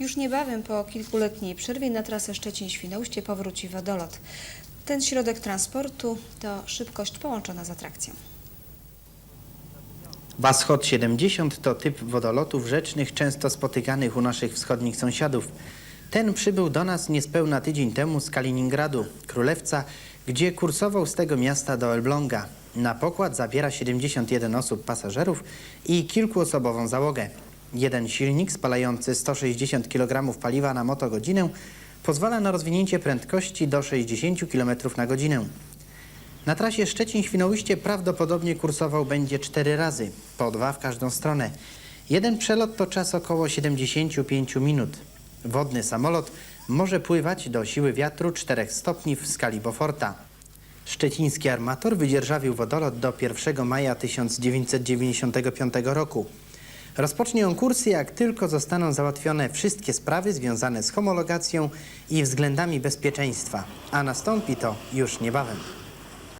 Już niebawem po kilkuletniej przerwie na trasę Szczecin-Świnoujście powróci wodolot. Ten środek transportu to szybkość połączona z atrakcją. Washod 70 to typ wodolotów rzecznych często spotykanych u naszych wschodnich sąsiadów. Ten przybył do nas niespełna tydzień temu z Kaliningradu, Królewca, gdzie kursował z tego miasta do Elbląga. Na pokład zabiera 71 osób pasażerów i kilkuosobową załogę. Jeden silnik spalający 160 kg paliwa na motogodzinę pozwala na rozwinięcie prędkości do 60 km na godzinę. Na trasie Szczecin-Świnoujście prawdopodobnie kursował będzie cztery razy, po dwa w każdą stronę. Jeden przelot to czas około 75 minut. Wodny samolot może pływać do siły wiatru 4 stopni w skali Beauforta. Szczeciński armator wydzierżawił wodolot do 1 maja 1995 roku. Rozpocznie on kursy, jak tylko zostaną załatwione wszystkie sprawy związane z homologacją i względami bezpieczeństwa, a nastąpi to już niebawem.